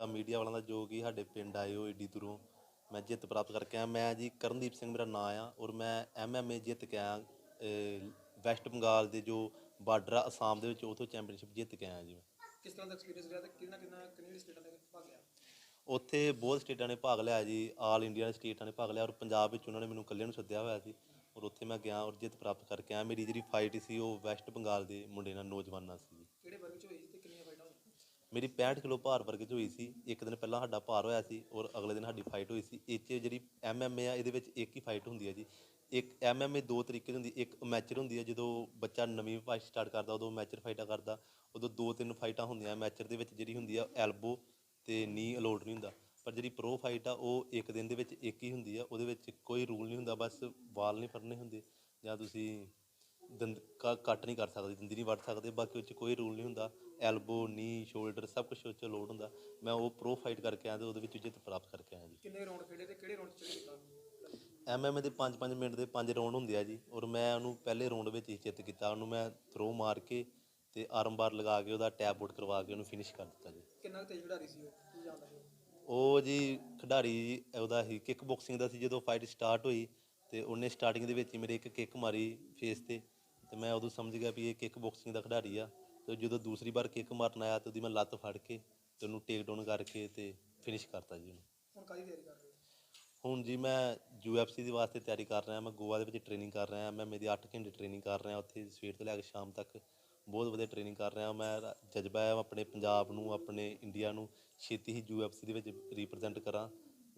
Media ਵਾਲਿਆਂ ਦਾ ਜੋ ਕਿ ਸਾਡੇ ਪਿੰਡ ਆਏ ਹੋ ਏਡੀ ਦੂਰੋਂ ਮੈਂ ਜਿੱਤ ਪ੍ਰਾਪਤ ਕਰਕੇ ਆਇਆ। ਮੈਂ ਜੀ ਕਰਨਦੀਪ ਸਿੰਘ ਮੇਰਾ ਨਾਮ ਆ ਔਰ ਮੈਂ ਐਮਐਮਏ ਜਿੱਤ ਕੇ ਆਇਆ ਵੈਸਟ ਬੰਗਾਲ ਦੇ ਜੋ ਬਾਰਡਰ ਆ ਅਸਾਮ ਦੇ ਵਿੱਚ ਉਥੋਂ ਚੈਂਪੀਅਨਸ਼ਿਪ ਜਿੱਤ ਕੇ ਆਇਆ ਜੀ ਮੈਂ। ਕਿਸ ਤਰ੍ਹਾਂ ਦਾ ਐਕਸਪੀਰੀਅੰਸ ਰਿਹਾ ਤੇ ਕਿੰਨਾ ਕਿੰਨਾ ਕਿੰਨੀ ਸਟੇਟਾਂ ਦੇ ਭਾਗ ਲਿਆ? ਉੱਥੇ ਬਹੁਤ ਸਟੇਟਾਂ ਨੇ ਭਾਗ ਲਿਆ ਜੀ ਆਲ ਇੰਡੀਆ ਦੇ ਸਟੇਟਾਂ ਨੇ ਭਾਗ ਲਿਆ ਔਰ ਪੰਜਾਬ ਵਿੱਚ ਉਹਨਾਂ ਨੇ ਮੈਨੂੰ ਇਕੱਲੇ ਨੂੰ ਸੱਦਿਆ ਹੋਇਆ ਸੀ ਔਰ ਉੱਥੇ ਮੈਂ ਗਿਆ ਔਰ ਜਿੱਤ ਪ੍ਰਾਪਤ ਕਰਕੇ ਆਇਆ। ਮੇਰੀ ਜਿਹੜੀ ਫਾਈਟ ਸੀ ਉਹ ਵੈਸਟ ਬੰਗਾਲ ਦੇ ਮੁੰਡੇ ਨਾਲ ਨੌਜਵਾਨਾਂ ਸੀ ਕਿਹੜੇ ਵਰਗ ਚ ਹੋਈ ਸੀ ਤੇ ਕਿੰਨੀਆਂ ਫਾਈਟਾਂ ਹੋਈਆਂ ਮੇਰੀ 65 ਕਿਲੋ ਭਾਰ ਵਰਗ 'ਚ ਹੋਈ ਸੀ, ਇੱਕ ਦਿਨ ਪਹਿਲਾਂ ਸਾਡਾ ਭਾਰ ਹੋਇਆ ਸੀ ਔਰ ਅਗਲੇ ਦਿਨ ਸਾਡੀ ਫਾਈਟ ਹੋਈ ਸੀ। ਇਹ 'ਚ ਜਿਹੜੀ ਐਮਐਮਏ ਆ, ਇਹਦੇ ਵਿੱਚ ਇੱਕ ਹੀ ਫਾਈਟ ਹੁੰਦੀ ਹੈ ਜੀ। ਇੱਕ ਐਮਐਮਏ ਦੋ ਤਰੀਕੇ ਦੀ ਹੁੰਦੀ, ਇੱਕ ਮੈਚਰ ਹੁੰਦੀ ਹੈ ਜਦੋਂ ਬੱਚਾ ਨਵੀਂ ਫਾਈਟ ਸਟਾਰਟ ਕਰਦਾ, ਉਦੋਂ ਮੈਚਰ ਫਾਈਟਾਂ ਕਰਦਾ, ਉਦੋਂ ਦੋ ਤਿੰਨ ਫਾਈਟਾਂ ਹੁੰਦੀਆਂ ਮੈਚਰ ਦੇ ਵਿੱਚ ਜਿਹੜੀ ਹੁੰਦੀ ਆ ਐਲਬੋ ਤੇ ਨੀ ਅਲੋਡ ਨਹੀਂ ਹੁੰਦਾ। ਪਰ ਜਿਹੜੀ ਪ੍ਰੋ ਫਾਈਟ ਆ, ਉਹ ਇੱਕ ਦਿਨ ਦੇ ਵਿੱਚ ਇੱਕ ਹੀ ਹੁੰਦੀ ਆ, ਉਹਦੇ ਵਿੱਚ ਕੋਈ ਰੂਲ ਨਹੀਂ ਹੁੰਦਾ, ਬਸ ਵਾਲ ਨਹੀਂ ਫੜਨੇ ਹੁੰਦੇ ਜਾਂ ਤੁਸੀਂ ਦੰਦ ਕ- ਕੱਟ ਨਹੀਂ ਕਰ ਸਕਦੇ ਦੰਦੀ ਨਹੀਂ ਵੱਢ ਸਕਦੇ ਬਾਕੀ ਉਹ 'ਚ ਕੋਈ ਰੂਲ ਨਹੀਂ ਹੁੰਦਾ। ਐਲਬੋ ਨੀ ਸ਼ੋਲਡਰ ਸਭ ਕੁਝ ਉਹ 'ਚ ਲੋਡ ਹੁੰਦਾ। ਮੈਂ ਉਹ ਪ੍ਰੋ ਫਾਈਟ ਕਰਕੇ ਆਇਆ ਤੇ ਉਹਦੇ ਵਿੱਚ ਜਿੱਤ ਪ੍ਰਾਪਤ ਕਰਕੇ ਆਇਆ ਜੀ। ਕਿੰਨੇ ਰਾਉਂਡ ਖੇਡੇ ਤੇ ਕਿਹੜੇ ਰਾਉਂਡ ਚ ਕੀਤਾ ਐਮਐਮਏ ਦੇ 5-5 ਮਿੰਟ ਦੇ 5 ਰਾਉਂਡ ਹੁੰਦੇ ਆ ਜੀ ਔਰ ਮੈਂ ਉਹਨੂੰ ਪਹਿਲੇ ਰਾਉਂਡ ਵਿੱਚ ਹੀ ਜਿੱਤ ਕੀਤਾ। ਉਹਨੂੰ ਮੈਂ ਥਰੋ ਮਾਰ ਕੇ ਤੇ ਆਰਮ ਬਾਰ ਲਗਾ ਕੇ ਉਹਦਾ ਟੈਪ ਆਊਟ ਕਰਵਾ ਕੇ ਉਹਨੂੰ ਫਿਨਿਸ਼ ਕਰ ਦਿੱਤਾ ਜੀ। ਕਿੰਨਾ ਕੁ ਤੇਜ਼ ਖਿਡਾਰੀ ਸੀ ਉਹ? ਕੀ ਜਾਣਦਾ ਸੀ ਉਹ? ਉਹ ਜੀ ਖਿਡਾਰੀ ਉਹਦਾ ਹੀ ਕਿੱਕ ਬਾਕਸਿੰਗ ਦਾ ਸੀ ਜਦੋਂ ਫਾਈਟ ਸਟਾਰਟ ਹੋਈ ਤੇ ਉਹਨੇ ਸਟਾਰਟਿੰਗ ਦੇ ਵਿੱਚ ਹੀ ਮੇਰੇ ਇੱਕ ਕਿੱਕ ਮਾਰੀ ਫੇਸ ਤੇ। ਤੇ ਮੈਂ ਉਦੋਂ ਸਮਝ ਗਿਆ ਵੀ ਇਹ ਕਿੱਕ ਬਾਕਸਿੰਗ ਦਾ ਖਿਡਾਰੀ ਆ ਤੇ ਜਦੋਂ ਦੂਸਰੀ ਵਾਰ ਕਿੱਕ ਮਾਰਨ ਆਇਆ ਤੇ ਉਹਦੀ ਮੈਂ ਲੱਤ ਫੜ ਕੇ ਤੇ ਉਹਨੂੰ ਟੇਕ ਡਾਊਨ ਕਰਕੇ ਤੇ ਫਿਨਿਸ਼ ਕਰਤਾ ਜੀ ਉਹਨੂੰ। ਹੁਣ ਕਾਹਦੀ ਤਿਆਰੀ ਕਰ ਰਹੇ ਹੋ? ਹੁਣ ਜੀ ਮੈਂ ਯੂਐਫਸੀ ਦੇ ਵਾਸਤੇ ਤਿਆਰੀ ਕਰ ਰਿਹਾ ਮੈਂ ਗੋਆ ਦੇ ਵਿੱਚ ਟ੍ਰੇਨਿੰਗ ਕਰ ਰਿਹਾ ਮੈਂ ਮੇਰੀ 8 ਘੰਟੇ ਟ੍ਰੇਨਿੰਗ ਕਰ ਰਿਹਾ ਉੱਥੇ ਸਵੇਰ ਤੋਂ ਲੈ ਕੇ ਸ਼ਾਮ ਤੱਕ ਬਹੁਤ ਵਧੀਆ ਟ੍ਰੇਨਿੰਗ ਕਰ ਰਿਹਾ ਮੈਂ ਜਜ਼ਬਾ ਹੈ ਆਪਣੇ ਪੰਜਾਬ ਨੂੰ ਆਪਣੇ ਇੰਡੀਆ ਨੂੰ ਛੇਤੀ ਹੀ ਯੂਐਫਸੀ ਦੇ ਵਿੱਚ ਰਿਪਰੈਜ਼ੈਂਟ ਕਰਾਂ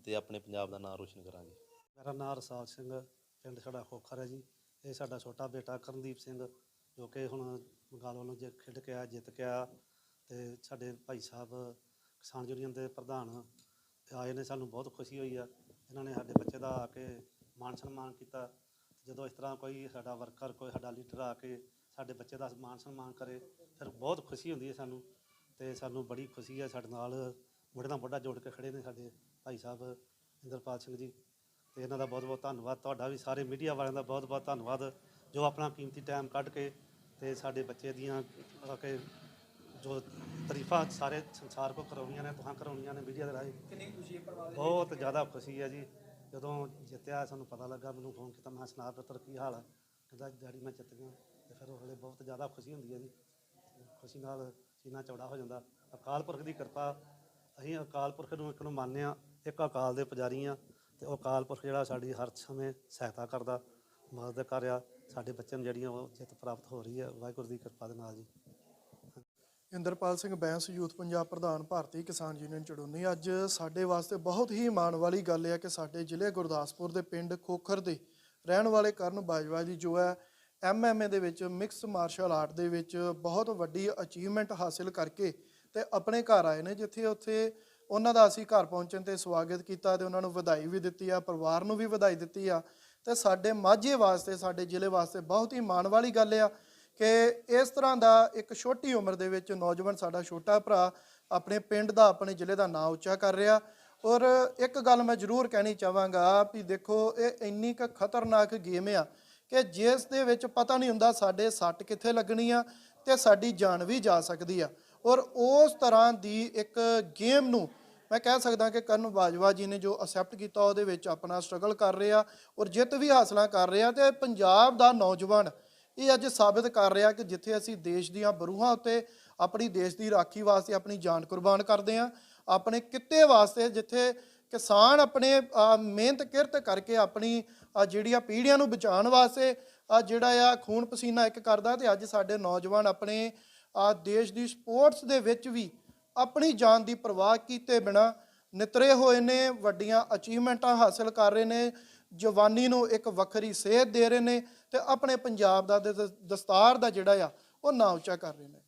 ਤੇ ਆਪਣੇ ਪੰਜਾਬ ਦਾ ਨਾਮ ਰੋਸ਼ਨ ਕਰਾਂ ਜੀ ਮੇਰਾ ਨਾਮ ਰਸਾਲ ਸਿੰਘ ਪਿੰਡ ਸਾਡਾ ਖੋਖਰ ਹੈ ਜੀ। ਇਹ ਸਾਡਾ ਛੋਟਾ ਬੇਟਾ ਕਰਨਦੀਪ ਸਿੰਘ, ਜੋ ਕਿ ਹੁਣ ਬੰਗਾਲ ਵੱਲੋਂ ਜੇ ਖੇਡ ਕੇ ਆ ਜਿੱਤ ਕੇ ਆਇਆ ਤੇ ਸਾਡੇ ਭਾਈ ਸਾਹਿਬ ਕਿਸਾਨ ਯੂਨੀਅਨ ਦੇ ਪ੍ਰਧਾਨ ਆਏ ਨੇ, ਸਾਨੂੰ ਬਹੁਤ ਖੁਸ਼ੀ ਹੋਈ ਆ। ਇਹਨਾਂ ਨੇ ਸਾਡੇ ਬੱਚੇ ਦਾ ਆ ਕੇ ਮਾਣ ਸਨਮਾਨ ਕੀਤਾ। ਜਦੋਂ ਇਸ ਤਰ੍ਹਾਂ ਕੋਈ ਸਾਡਾ ਵਰਕਰ ਕੋਈ ਸਾਡਾ ਲੀਡਰ ਆ ਕੇ ਸਾਡੇ ਬੱਚੇ ਦਾ ਮਾਣ ਸਨਮਾਨ ਕਰੇ, ਫਿਰ ਬਹੁਤ ਖੁਸ਼ੀ ਹੁੰਦੀ ਹੈ ਸਾਨੂੰ ਤੇ ਸਾਨੂੰ ਬੜੀ ਖੁਸ਼ੀ ਹੈ ਸਾਡੇ ਨਾਲ ਮੋਢੇ ਨਾਲ ਮੋਢਾ ਜੋੜ ਕੇ ਖੜੇ ਨੇ ਸਾਡੇ ਭਾਈ ਸਾਹਿਬ ਇੰਦਰਪਾਲ ਸਿੰਘ ਜੀ। ਤੇ ਇਹਨਾਂ ਦਾ ਬਹੁਤ ਬਹੁਤ ਧੰਨਵਾਦ। ਤੁਹਾਡਾ ਵੀ ਸਾਰੇ ਮੀਡੀਆ ਵਾਲਿਆਂ ਦਾ ਬਹੁਤ ਬਹੁਤ ਧੰਨਵਾਦ ਜੋ ਆਪਣਾ ਕੀਮਤੀ ਟਾਈਮ ਕੱਢ ਕੇ ਤੇ ਸਾਡੇ ਬੱਚੇ ਦੀਆਂ ਆ ਕੇ ਜੋ ਤਾਰੀਫਾਂ ਸਾਰੇ ਸੰਸਾਰ ਕੋ ਕਰਾਉਣੀਆਂ ਨੇ ਤੁਹਾਂ ਕਰਾਉਣੀਆਂ ਨੇ ਮੀਡੀਆ ਦੇ ਰਾਹੀਂ। ਕਿੰਨੀ ਕੁ ਖੁਸ਼ੀ ਹੈ ਪਰਿਵਾਰ ਦੇ ਬਹੁਤ ਜ਼ਿਆਦਾ ਖੁਸ਼ੀ ਹੈ ਜੀ। ਜਦੋਂ ਜਿੱਤਿਆ ਸਾਨੂੰ ਪਤਾ ਲੱਗਾ ਮੈਨੂੰ ਫੋਨ ਕੀਤਾ ਮੈਂ ਸੁਣਾ ਪੁੱਤਰ ਕੀ ਹਾਲ ਹੈ ਕਹਿੰਦਾ ਡੈਡੀ ਮੈਂ ਜਿੱਤ ਗਿਆ। ਤੇ ਫਿਰ ਉਹ ਵੇਲੇ ਬਹੁਤ ਜ਼ਿਆਦਾ ਖੁਸ਼ੀ ਹੁੰਦੀ ਹੈ ਜੀ। ਖੁਸ਼ੀ ਨਾਲ ਸੀਨਾ ਚੌੜਾ ਹੋ ਜਾਂਦਾ। ਅਕਾਲ ਪੁਰਖ ਦੀ ਕਿਰਪਾ ਅਸੀਂ ਅਕਾਲ ਪੁਰਖ ਨੂੰ ਇੱਕ ਨੂੰ ਮੰਨਦੇ ਹਾਂ ਇੱਕ ਅਕਾਲ ਦੇ ਪੁਜਾਰੀ ਹਾਂ। ਤੇ ਉਹ ਅਕਾਲ ਪੁਰਖ ਜਿਹੜਾ ਸਾਡੀ ਹਰ ਸਮੇਂ ਸਹਾਇਤਾ ਕਰਦਾ, ਮਦਦ ਕਰ ਰਿਹਾ, ਸਾਡੇ ਬੱਚਿਆਂ ਨੂੰ ਜਿਹੜੀਆਂ ਉਹ ਜਿੱਤ ਪ੍ਰਾਪਤ ਹੋ ਰਹੀ ਹੈ, ਵਾਹਿਗੁਰੂ ਦੀ ਕਿਰਪਾ ਦੇ ਨਾਲ ਜੀ। ਇੰਦਰਪਾਲ ਸਿੰਘ ਬੈਂਸ, ਯੂਥ ਪੰਜਾਬ ਪ੍ਰਧਾਨ ਭਾਰਤੀ ਕਿਸਾਨ ਯੂਨੀਅਨ ਚੜੂਨੀ। ਅੱਜ ਸਾਡੇ ਵਾਸਤੇ ਬਹੁਤ ਹੀ ਮਾਣ ਵਾਲੀ ਗੱਲ ਹੈ ਕਿ ਸਾਡੇ ਜ਼ਿਲ੍ਹੇ ਗੁਰਦਾਸਪੁਰ ਦੇ ਪਿੰਡ ਖੋਖਰ ਦੇ ਰਹਿਣ ਵਾਲੇ ਕਰਨ ਬਾਜਵਾ ਜੀ, ਜੋ ਹੈ ਐਮਐਮਏ ਦੇ ਵਿੱਚ ਮਿਕਸ ਮਾਰਸ਼ਲ ਆਰਟ ਦੇ ਵਿੱਚ ਬਹੁਤ ਵੱਡੀ ਅਚੀਵਮੈਂਟ ਹਾਸਿਲ ਕਰਕੇ ਤੇ ਆਪਣੇ ਘਰ ਆਏ ਨੇ, ਜਿੱਥੇ ਉੱਥੇ ਉਹਨਾਂ ਦਾ ਅਸੀਂ ਘਰ ਪਹੁੰਚਣ ਤੇ ਸਵਾਗਤ ਕੀਤਾ ਤੇ ਉਹਨਾਂ ਨੂੰ ਵਧਾਈ ਵੀ ਦਿੱਤੀ ਆ, ਪਰਿਵਾਰ ਨੂੰ ਵੀ ਵਧਾਈ ਦਿੱਤੀ ਆ। ਤੇ ਸਾਡੇ ਮਾਝੇ ਵਾਸਤੇ, ਸਾਡੇ ਜ਼ਿਲ੍ਹੇ ਵਾਸਤੇ ਬਹੁਤ ਹੀ ਮਾਣ ਵਾਲੀ ਗੱਲ ਆ ਕਿ ਇਸ ਤਰ੍ਹਾਂ ਦਾ ਇੱਕ ਛੋਟੀ ਉਮਰ ਦੇ ਵਿੱਚ ਨੌਜਵਾਨ ਸਾਡਾ ਛੋਟਾ ਭਰਾ ਆਪਣੇ ਪਿੰਡ ਦਾ, ਆਪਣੇ ਜ਼ਿਲ੍ਹੇ ਦਾ ਨਾਂ ਉੱਚਾ ਕਰ ਰਿਹਾ। ਔਰ ਇੱਕ ਗੱਲ ਮੈਂ ਜ਼ਰੂਰ ਕਹਿਣੀ ਚਾਹਾਂਗਾ ਵੀ ਦੇਖੋ, ਇਹ ਇੰਨੀ ਕੁ ਖਤਰਨਾਕ ਗੇਮ ਆ ਕਿ ਜਿਸ ਦੇ ਵਿੱਚ ਪਤਾ ਨਹੀਂ ਹੁੰਦਾ ਸਾਡੇ ਸੱਟ ਕਿੱਥੇ ਲੱਗਣੀ ਆ ਤੇ ਸਾਡੀ ਜਾਨ ਵੀ ਜਾ ਸਕਦੀ ਆ। ਔਰ ਉਸ ਤਰ੍ਹਾਂ ਦੀ ਇੱਕ ਗੇਮ ਨੂੰ ਮੈਂ ਕਹਿ ਸਕਦਾ ਕਿ ਕਰਨ ਬਾਜਵਾ ਜੀ ਨੇ ਜੋ ਅਸੈਪਟ ਕੀਤਾ ਉਹਦੇ ਵਿੱਚ ਆਪਣਾ ਸਟਰਗਲ ਕਰ ਰਹੇ ਆ ਔਰ ਜਿੱਤ ਵੀ ਹਾਸਲਾਂ ਕਰ ਰਹੇ ਰਿਹਾ ਤੇ ਪੰਜਾਬ ਦਾ ਨੌਜਵਾਨ ਇਹ ਅੱਜ ਸਾਬਿਤ ਕਰ ਰਿਹਾ ਕਿ ਜਿੱਥੇ ਅਸੀਂ ਦੇਸ਼ ਦੀਆਂ ਬਰੂਹਾਂ ਉੱਤੇ ਆਪਣੀ ਦੇਸ਼ ਦੀ ਰਾਖੀ ਵਾਸਤੇ ਆਪਣੀ ਜਾਨ ਕੁਰਬਾਨ ਕਰਦੇ ਹਾਂ ਆਪਣੇ ਕਿੱਤੇ ਵਾਸਤੇ ਜਿੱਥੇ ਕਿਸਾਨ ਆਪਣੇ ਮਿਹਨਤ ਕਿਰਤ ਕਰਕੇ ਆਪਣੀ ਜਿਹੜੀਆਂ ਪੀੜ੍ਹੀਆਂ ਨੂੰ ਬਚਾਉਣ ਵਾਸਤੇ ਅਹ, ਜਿਹੜਾ ਆ ਖੂਨ ਪਸੀਨਾ ਇੱਕ ਕਰਦਾ ਤੇ ਅੱਜ ਸਾਡੇ ਨੌਜਵਾਨ ਆਪਣੇ ਅਹ, ਦੇਸ਼ ਦੀ ਸਪੋਰਟਸ ਦੇ ਵਿੱਚ ਵੀ ਆਪਣੀ ਜਾਨ ਦੀ ਪਰਵਾਹ ਕੀਤੇ ਬਿਨਾ ਨਿਤਰੇ ਹੋਏ ਨੇ, ਵੱਡੀਆਂ ਅਚੀਵਮੈਂਟਾਂ ਹਾਸਲ ਕਰ ਰਹੇ ਨੇ, ਜਵਾਨੀ ਨੂੰ ਇੱਕ ਵੱਖਰੀ ਸੇਧ ਦੇ ਰਹੇ ਨੇ ਤੇ ਆਪਣੇ ਪੰਜਾਬ ਦਾ ਦ- ਦਸਤਾਰ ਦਾ ਜਿਹੜਾ ਆ, ਉਹ ਨਾ ਉੱਚਾ ਕਰ ਰਹੇ ਨੇ।